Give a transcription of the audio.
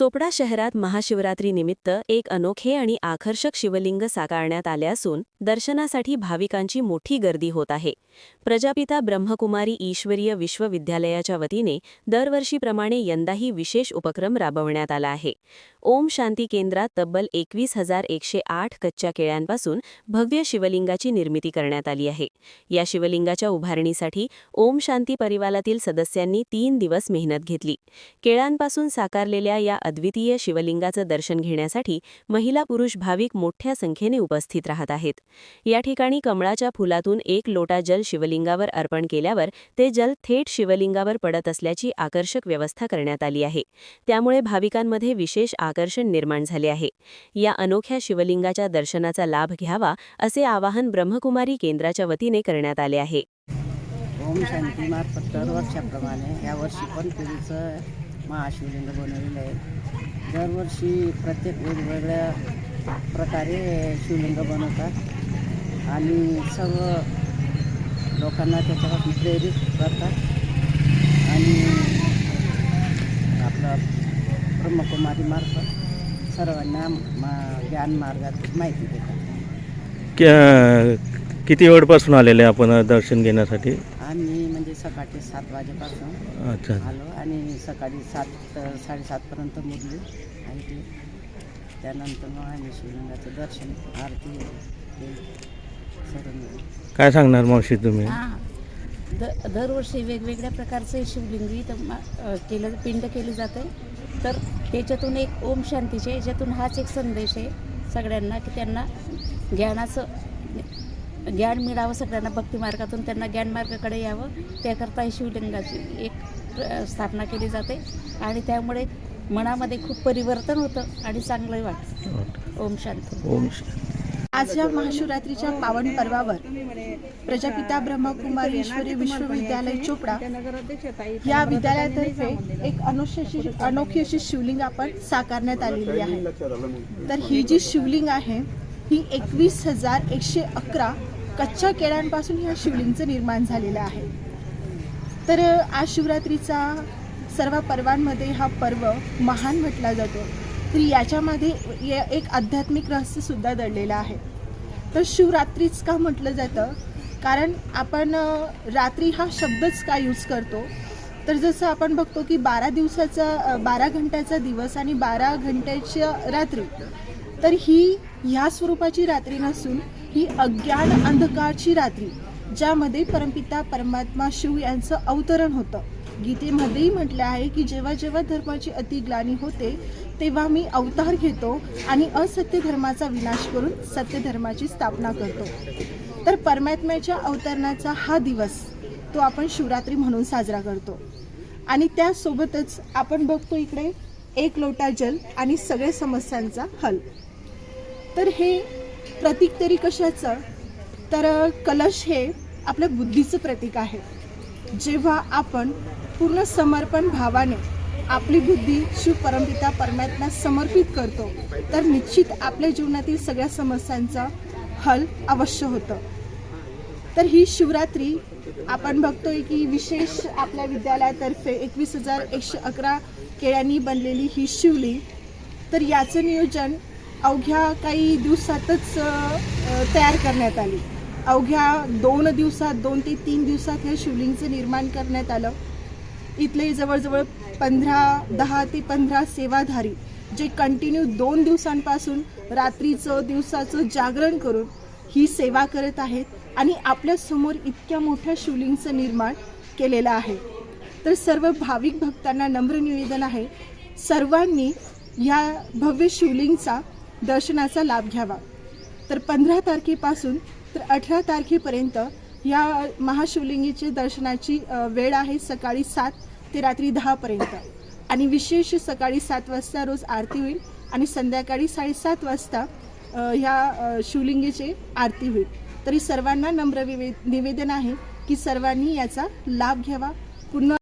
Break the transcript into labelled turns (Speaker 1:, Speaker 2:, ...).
Speaker 1: चोपडा शहरात महाशिवरात्रीनिमित्त एक अनोखे आणि आकर्षक शिवलिंग साकारण्यात आले असून दर्शनासाठी भाविकांची मोठी गर्दी होत आहे. प्रजापिता ब्रह्मकुमारी ईश्वरीय विश्वविद्यालयाच्या वतीने दरवर्षीप्रमाणे यंदाही विशेष उपक्रम राबवण्यात आला आहे. ओम शांती केंद्रात तब्बल एकवीस हजार एकशे आठ कच्च्या केळ्यांपासून भव्य शिवलिंगाची निर्मिती करण्यात आली आहे. या शिवलिंगाच्या उभारणीसाठी ओम शांती परिवारातील सदस्यांनी तीन दिवस मेहनत घेतली. केळ्यांपासून साकारलेल्या या अद्वितीय शिवलिंगाचं दर्शन घेण्यासाठी महिला पुरुष भाविक मोठ्या संख्येने उपस्थित राहत आहेत. या ठिकाणी कमळाच्या फुलातून एक लोटा जल शिवलिंगावर अर्पण केल्यावर ते जल थेट शिवलिंगावर पडत असल्याची आकर्षक व्यवस्था करण्यात आली आहे. त्यामुळे भाविकांमध्ये विशेष आकर्षण निर्माण झाले आहे. या अनोख्या शिवलिंगाच्या दर्शनाचा लाभ घ्यावा असे आवाहन ब्रह्मकुमारी केंद्राच्या वतीने करण्यात आले आहे.
Speaker 2: ओम शांतीमार्फत दरवर्षाप्रमाणे यावर्षी पण पुरीचं महाशिवलिंग बनवलेलं आहे. दरवर्षी प्रत्येक वेगवेगळ्या प्रकारे शिवलिंग बनवतात. आणि सर्व लोकांना त्याच्यापासून प्रेरित करतात. आणि आपलं ब्रह्मकुमारीमार्फत सर्वांना मा ज्ञान मार्गात माहिती देतात.
Speaker 3: किती वेळपासून आलेले आपण दर्शन घेण्यासाठी?
Speaker 2: सकाळचे सात वाजेपासून
Speaker 3: अच्छा.
Speaker 2: आलो आणि सकाळी सात साडेसातपर्यंत मुरली. ऐकली त्यानंतर मग आम्ही शिवलिंगाचं दर्शन आरती केली सर्व मिळून
Speaker 3: काय सांगणार मावशी तुम्ही?
Speaker 4: हां. द दरवर्षी वेगवेगळ्या प्रकारचे शिवलिंग इथं मा- अ, केलं पिंड केली जाते. तर त्याच्यातून एक ओम शांतीचे याच्यातून हाच एक संदेश आहे सगळ्यांना की त्यांना ज्ञानाचं ज्ञान मिळावं सगळ्यांना भक्तिमार्गातून त्यांना ज्ञानमार्गाकडे यावं. त्याकरता ही शिवलिंगाची एक स्थापना केली जाते. आणि त्यामुळे मनामध्ये खूप परिवर्तन होतं आणि चांगलंही वाटतं. ओम शांती.
Speaker 3: ओम
Speaker 5: आज या महाशिवरात्रीच्या पावन पर्वावर प्रजापिता ब्रह्मकुमारी ईश्वरी विश्वविद्यालय चोपडा या विद्यालयातर्फे एक अनोखी अनोखी अशी शिवलिंग आपण साकारण्यात आलेली आहे. तर ही जी शिवलिंग आहे ही एकवीस हजार एकशे अकरा कच्च्या केळ्यांपासून ह्या शिवलिंगचं निर्माण झालेलं आहे. तर आज शिवरात्रीचा सर्व पर्वांमध्ये हा पर्व महान म्हटला जातो. तर याच्यामध्ये ये- एक आध्यात्मिक रहस्यसुद्धा दडलेलं आहे. तर शिवरात्रीच का म्हटलं जातं? कारण आपण रात्री हा शब्दच का यूज करतो? तर जसं आपण बघतो की बारा दिवसाचा बारा घंट्याचा दिवस आणि बारा घंट्याच्या रात्री तर ही ह्या स्वरूपाची रात्री नसून ही अज्ञान अंधकारची रात्री ज्यामध्ये परमपिता परमात्मा शिव यांचं अवतरण होतं. गीतेमध्येही म्हटलं आहे की जेव्हा जेव्हा धर्माची अतिग्लानी होते तेव्हा मी अवतार घेतो आणि असत्य धर्माचा विनाश करून सत्य धर्माची स्थापना करतो. तर परमात्म्याच्या अवतरणाचा हा दिवस तो आपण शिवरात्री म्हणून साजरा करतो. आणि त्यासोबतच आपण बघतो इकडे एक लोटा जल आणि सगळे समस्यांचा हल. तर हे प्रतीक तरी कशाचं? तर कलश हे आपल्या बुद्धीचं प्रतीक आहे. जेव्हा आपण पूर्ण समर्पण भावाने आपली बुद्धी शिव परमपिता परमात्म्यास समर्पित करतो तर निश्चित आपल्या जीवनातील सगळ्या समस्यांचा हल अवश्य होतं. तर ही शिवरात्री आपण बघतोय की विशेष आपल्या विद्यालयातर्फे एकवीस हजार एकशे अकरा केळ्यांनी बनलेली ही शिवली तर याचं नियोजन अवघ्या काही दिवसातच तयार करण्यात आली. अवघ्या दोन दिवसात दोन ते तीन दिवसात हे शिवलिंगचं निर्माण करण्यात आलं. इथले जवळजवळ पंधरा दहा ते पंधरा सेवाधारी जे कंटिन्यू दोन दिवसांपासून रात्रीचं दिवसाचं जागरण करून ही सेवा करत आहेत आणि आपल्यासमोर इतक्या मोठ्या शिवलिंगचं निर्माण केलेलं आहे. तर सर्व भाविक भक्तांना नम्र निवेदन आहे. सर्वांनी ह्या भव्य शिवलिंगचा दर्शनाचा लाभ घ्यावा. तर पंधरा तारखेपासून तर अठरा तारखेपर्यंत या महाशिवलिंगीचे दर्शनाची वेळ आहे सकाळी सात ते रात्री दहापर्यंत आणि विशेष सकाळी सात वाजता रोज आरती होईल आणि संध्याकाळी साडेसात वाजता ह्या शिवलिंगीचे आरती होईल. तरी सर्वांना नम्र निवेदन आहे की सर्वांनी याचा लाभ घ्यावा. पूर्ण